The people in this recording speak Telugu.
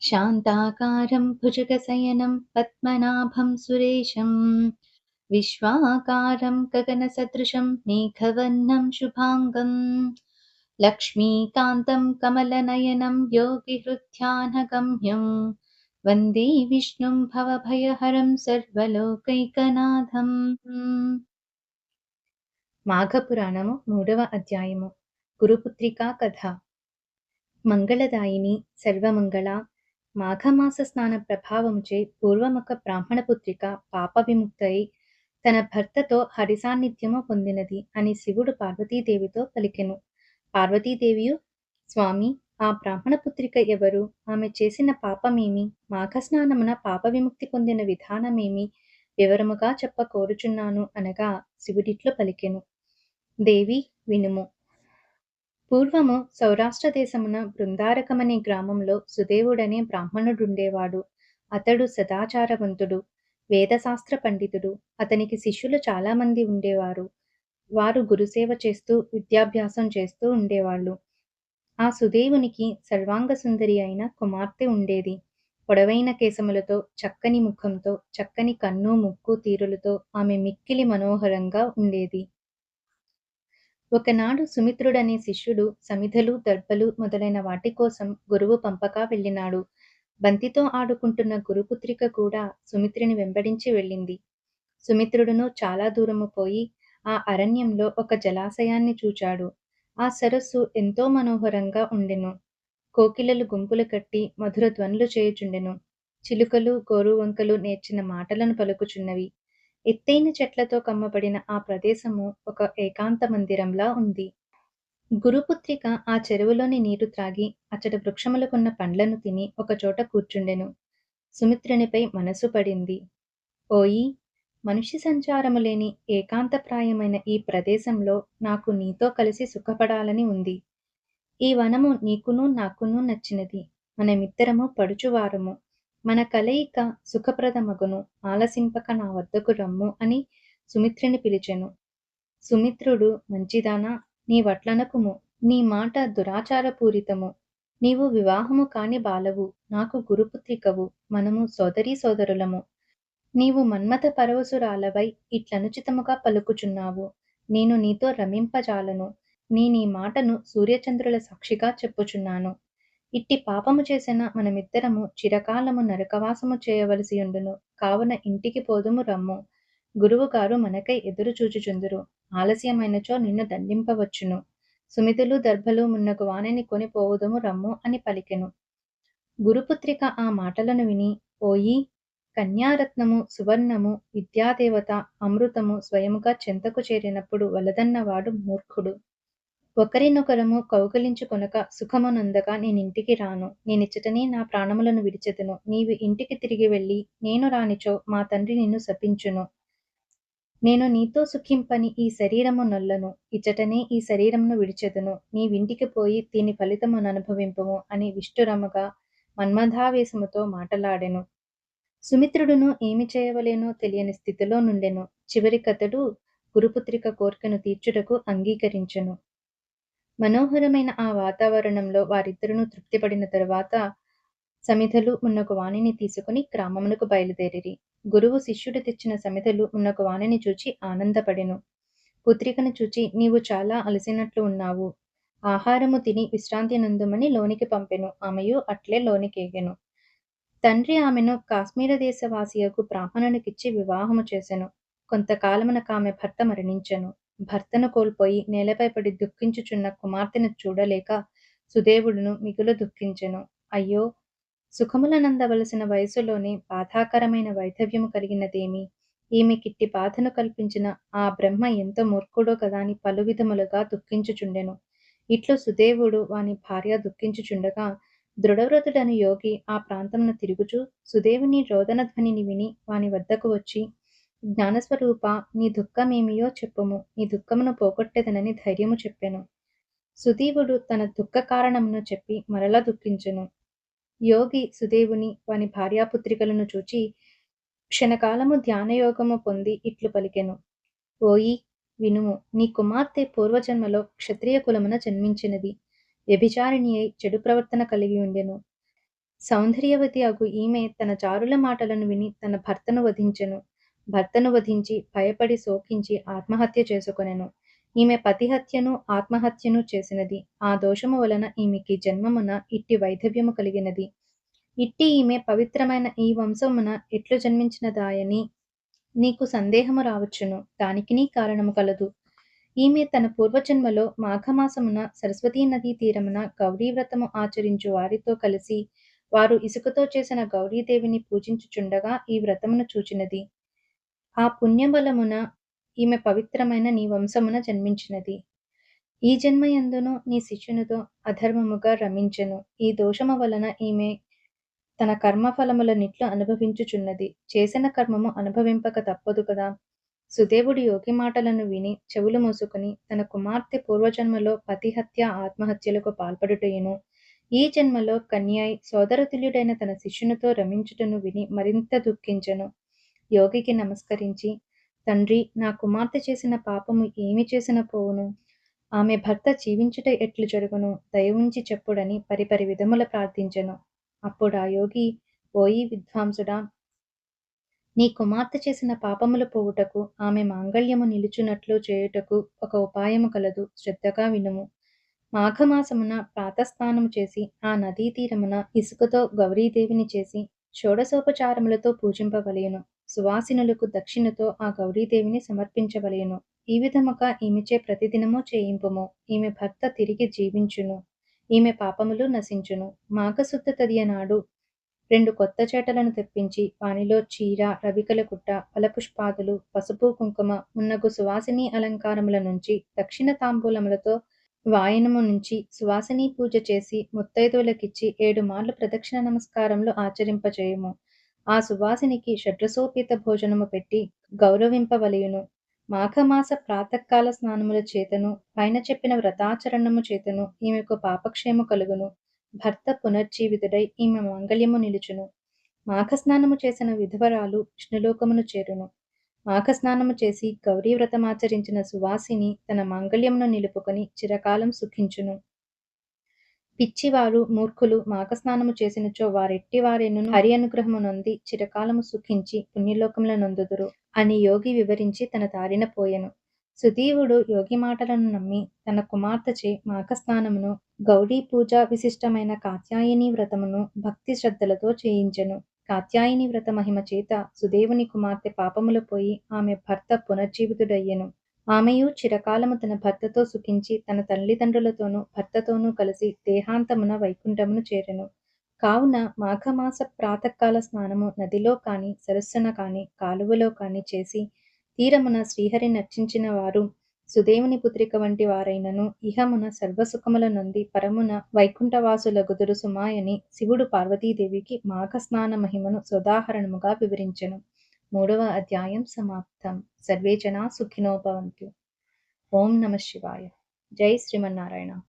शान्ताकारं भुजगशयनं पद्मनाभं सुरेशं विश्वाकारं गगनसदृशं मेघवर्णं शुभाङ्गं लक्ष्मीकान्तं कमलनयनं योगिहृध्यानगम्यं वन्दे विष्णुं भवभयहरं సర్వలోకైకనాథం మాఘపురాణము మూడవ అధ్యాయము గురుపుత్రికా కథ మంగళదాయిని సర్వమంగళ మాఘమాస స్నాన ప్రభావముచే పూర్వమొక బ్రాహ్మణ పుత్రిక పాప విముక్తయి తన భర్తతో హరిసాన్నిధ్యము పొందినది అని శివుడు పార్వతీదేవితో పలికెను. పార్వతీదేవియు స్వామి ఆ బ్రాహ్మణ పుత్రిక ఎవరు? ఆమె చేసిన పాపమేమి? మాఘస్నానమున పాప విముక్తి పొందిన విధానమేమి? వివరముగా చెప్ప కోరుచున్నాను అనగా శివుడిట్లో పలికెను. దేవి వినుము. పూర్వము సౌరాష్ట్ర దేశమున బృందారకమనే గ్రామంలో సుదేవుడనే బ్రాహ్మణుడుండేవాడు. అతడు సదాచారవంతుడు వేదశాస్త్ర పండితుడు. అతనికి శిష్యులు చాలామంది ఉండేవారు. వారు గురుసేవ చేస్తూ విద్యాభ్యాసం చేస్తూ ఉండేవాళ్ళు. ఆ సుదేవునికి సర్వాంగ సుందరి అయిన కుమార్తె ఉండేది. పొడవైన కేశములతో చక్కని ముఖంతో చక్కని కన్ను ముక్కు తీరులతో ఆమె మిక్కిలి మనోహరంగా ఉండేది. ఒకనాడు సుమిత్రుడనే శిష్యుడు సమిధలు దర్భలు మొదలైన వాటి కోసం గురువు పంపగా వెళ్ళినాడు. బంతితో ఆడుకుంటున్న గురుపుత్రిక కూడా సుమిత్రుని వెంబడించి వెళ్ళింది. సుమిత్రుడును చాలా దూరము పోయి ఆ అరణ్యంలో ఒక జలాశయాన్ని చూచాడు. ఆ సరస్సు ఎంతో మనోహరంగా ఉండెను. కోకిలలు గుంపులు కట్టి మధుర ధ్వనులు చేయుచుండెను. చిలుకలు గోరువంకలు నేర్చిన మాటలను పలుకుచున్నవి. ఎత్తైన చెట్లతో కమ్మబడిన ఆ ప్రదేశము ఒక ఏకాంత మందిరంలా ఉంది. గురుపుత్రిక ఆ చెరువులోని నీరు త్రాగి అచ్చట వృక్షములకున్న పండ్లను తిని ఒకచోట కూర్చుండెను. సుమిత్రునిపై మనసు పడింది. ఓయి మనిషి సంచారము లేని ఏకాంతప్రాయమైన ఈ ప్రదేశంలో నాకు నీతో కలిసి సుఖపడాలని ఉంది. ఈ వనము నీకును నాకును నచ్చినది. మనమిద్దరము పడుచువారము. మన కలయిక సుఖప్రదమగును ఆలసింపక నా వద్దకు రమ్ము అని సుమిత్రుని పిలిచెను. సుమిత్రుడు మంచిదానా నీ వట్లనకుము నీ మాట దురాచారపూరితము. నీవు వివాహము కాని బాలవు నాకు గురుపుత్రికవు మనము సోదరీ సోదరులము. నీవు మన్మథ పరవశురాలవై ఇట్లనుచితముగా పలుకుచున్నావు. నేను నీతో రమింపజాలను. నీ నీ మాటను సూర్యచంద్రుల సాక్షిగా చెప్పుచున్నాను. ఇట్టి పాపము చేసిన మనమిద్దరము చిరకాలము నరకవాసము చేయవలసి ఉండును. కావున ఇంటికి పోదుము రమ్ము. గురువుగారు మనకై ఎదురు చూచుచుందురు. ఆలస్యమైనచో నిన్ను దండింపవచ్చును. సుమితులు దర్భలు మున్నకు వాణిని కొనిపోవుదము రమ్ము అని పలికెను. గురుపుత్రిక ఆ మాటలను విని పోయి కన్యారత్నము సువర్ణము విద్యాదేవత అమృతము స్వయముగా చెంతకు చేరినప్పుడు వలదన్నవాడు మూర్ఖుడు. ఒకరినొకరము కౌగలించుకొనక సుఖమునందగా నేనింటికి రాను. నేనిచ్చటనే నా ప్రాణములను విడిచెదను. నీవు ఇంటికి తిరిగి వెళ్ళి నేను రానిచో మా తండ్రి నిన్ను శపించును. నేను నీతో సుఖింపని ఈ శరీరము నొల్లను. ఇచ్చటనే ఈ శరీరమును విడిచెదను. నీవింటికి పోయి దీని ఫలితమును అనుభవింపము అని విష్ణురముగా మన్మధావేశముతో మాటలాడెను. సుమిత్రుడును ఏమి చేయవలేనో తెలియని స్థితిలో నుండెను. చివరికతడు గురుపుత్రిక కోర్కెను తీర్చుటకు అంగీకరించెను. మనోహరమైన ఆ వాతావరణంలో వారిద్దరును తృప్తిపడిన తరువాత సమిధలు ఉన్నొక వాణిని తీసుకుని గ్రామమునకు బయలుదేరిరి. గురువు శిష్యుడు తెచ్చిన సమిధలు ఉన్నొక వాణిని చూచి ఆనందపడెను. పుత్రికను చూచి నీవు చాలా అలసినట్లు ఉన్నావు. ఆహారము తిని విశ్రాంతి నందుమని లోనికి పంపెను. ఆమెయు అట్లే లోనికేగెను. తండ్రి ఆమెను కాశ్మీర దేశవాసియకు బ్రాహ్మణునికిచ్చి వివాహము చేసెను. కొంతకాలమునకు ఆమె భర్త మరణించెను. భర్తను కోల్పోయి నేలపై పడి దుఃఖించుచున్న కుమార్తెను చూడలేక సుదేవుడును మిగులు దుఃఖించెను. అయ్యో! సుఖములనందవలసిన వయసులోనే బాధాకరమైన వైధవ్యము కలిగినదేమి? ఈమె కిట్టి బాధను కల్పించిన ఆ బ్రహ్మ ఎంత మూర్ఖుడో కదా అని పలు విధములుగా దుఃఖించుచుండెను. ఇట్లు సుదేవుడు వాని భార్య దుఃఖించుచుండగా దృఢవ్రతుడని యోగి ఆ ప్రాంతమును తిరుగుచూ సుదేవుని రోదనధ్వనిని విని వాని వద్దకు వచ్చి జ్ఞానస్వరూప నీ దుఃఖమేమియో చెప్పుము. నీ దుఃఖమును పోగొట్టెదనని ధైర్యము చెప్పెను. సుదీవుడు తన దుఃఖ కారణమును చెప్పి మరలా దుఃఖించెను. యోగి సుదేవుని వాని భార్యాపుత్రికలను చూచి క్షణకాలము ధ్యానయోగము పొంది ఇట్లు పలికెను. ఓయి వినుము నీ కుమార్తె పూర్వజన్మలో క్షత్రియ కులమున జన్మించినది. వ్యభిచారిణి అయి చెడు ప్రవర్తన కలిగి ఉండెను. సౌందర్యవతి అగు ఈమె తన జారుల మాటలను విని తన భర్తను వధించెను. భర్తను వధించి భయపడి శోకించి ఆత్మహత్య చేసుకొనెను. ఈమె పతిహత్యను ఆత్మహత్యను చేసినది. ఆ దోషము వలన ఈమెకి జన్మమున ఇట్టి వైధవ్యము కలిగినది. ఇట్టి ఈమె పవిత్రమైన ఈ వంశమున ఎట్లు జన్మించినదాయని నీకు సందేహము రావచ్చును. దానికి నీ కారణము కలదు. ఈమె తన పూర్వజన్మలో మాఘమాసమున సరస్వతీ నదీ తీరమున గౌరీ వ్రతము ఆచరించు వారితో కలిసి వారు ఇసుకతో చేసిన గౌరీదేవిని పూజించుచుండగా ఈ వ్రతమును చూచినది. ఆ పుణ్యబలమున ఈమె పవిత్రమైన నీ వంశమున జన్మించినది. ఈ జన్మయందును నీ శిష్యునితో అధర్మముగా రమించెను. ఈ దోషము వలన ఈమె తన కర్మఫలములనిట్లు అనుభవించుచున్నది. చేసిన కర్మము అనుభవింపక తప్పదు కదా. సుదేవుడి యోగి మాటలను విని చెవులు మూసుకుని తన కుమార్తె పూర్వజన్మలో పతిహత్య ఆత్మహత్యలకు పాల్పడుటయును. ఈ జన్మలో కన్యాయ్ సోదరతుల్యుడైన తన శిష్యునితో రమించుటను విని మరింత దుఃఖించను. యోగికి నమస్కరించి తండ్రి నా కుమార్తె చేసిన పాపము ఏమి చేసిన పోవును. ఆమె భర్త జీవించుట ఎట్లు జరుగును? దయవుంచి చెప్పుడని పరిపరి విధముల ప్రార్థించెను. అప్పుడు ఆ యోగి ఓయి విద్వాంసుడా నీ కుమార్తె చేసిన పాపములు పోవుటకు ఆమె మాంగళ్యము నిలుచున్నట్లు చేయుటకు ఒక ఉపాయము కలదు. శ్రద్ధగా వినుము. మాఘమాసమున ప్రాతస్థానము చేసి ఆ నదీ తీరమున ఇసుకతో గౌరీదేవిని చేసి షోడసోపచారములతో పూజింపవలయను సువాసినులకు దక్షిణతో ఆ గౌరీదేవిని సమర్పించవలెను. ఈ విధముగా ఈమెచే ప్రతిదినము చేయింపుము. ఈమె భర్త తిరిగి జీవించును. ఈమె పాపములు నశించును. మాఘశుద్ధ తదియ నాడు రెండు కొత్త చేటలను తెప్పించి వానిలో చీర రవికల కుట్ట ఫలపుష్పాదులు పసుపు కుంకుమ మున్నగు సువాసిని అలంకారముల నుంచి దక్షిణ తాంబూలములతో వాయనము నుంచి సువాసిని పూజ చేసి ముత్తైదువులకిచ్చి ఏడు మార్లు ప్రదక్షిణ నమస్కారములు ఆచరింపచేయము. ఆ సువాసినికి షడ్రసోపేత భోజనము పెట్టి గౌరవింపవలయును. మాఘమాస ప్రాతకాల స్నానముల చేతను పైన చెప్పిన వ్రతాచరణము చేతను ఈమెకు పాపక్షేము కలుగును. భర్త పునర్జీవితుడై ఈమె మాంగళ్యము నిలుచును. మాఘస్నానము చేసిన విధవరాలు విష్ణులోకమును చేరును. మాఘస్నానము చేసి గౌరీ వ్రతమాచరించిన సువాసిని తన మాంగళ్యమును నిలుపుకొని చిరకాలం సుఖించును. పిచ్చివారు మూర్ఖులు మాకస్నానము చేసినచో వారెట్టి వారెను హరి అనుగ్రహము నొంది చిరకాలము సుఖించి పుణ్యలోకముల నొందుదురు అని యోగి వివరించి తన దారిన పోయెను. సుదీవుడు యోగి మాటలను నమ్మి తన కుమార్తెచే మాకస్నానమును గౌడీ పూజ విశిష్టమైన కాత్యాయని వ్రతమును భక్తి శ్రద్ధలతో చేయించెను. కాత్యాయని వ్రత మహిమ చేత సుదేవుని కుమార్తె పాపములు పోయి ఆమె భర్త పునర్జీవితుడయ్యెను. ఆమెయు చిరకాలము తన భర్తతో సుఖించి తన తల్లిదండ్రులతోనూ భర్తతోనూ కలిసి దేహాంతమున వైకుంఠమును చేరెను. కావున మాఘమాస ప్రాతకాల స్నానము నదిలో కాని సరస్సున కాని కాలువలో కాని చేసి తీరమున శ్రీహరి నర్చించిన వారు సుదేవుని పుత్రిక వంటి వారైనను ఇహమున సర్వసుఖముల నుండి పరమున వైకుంఠవాసుల గుదురు సుమాయని శివుడు పార్వతీదేవికి మాఘస్నాన మహిమను సోదాహరణముగా వివరించెను. మూడవ అధ్యాయం సమాప్తం. సర్వే జనా సుఖినోభవంతు ఓం నమ శివాయ. జై శ్రీమన్నారాయణ.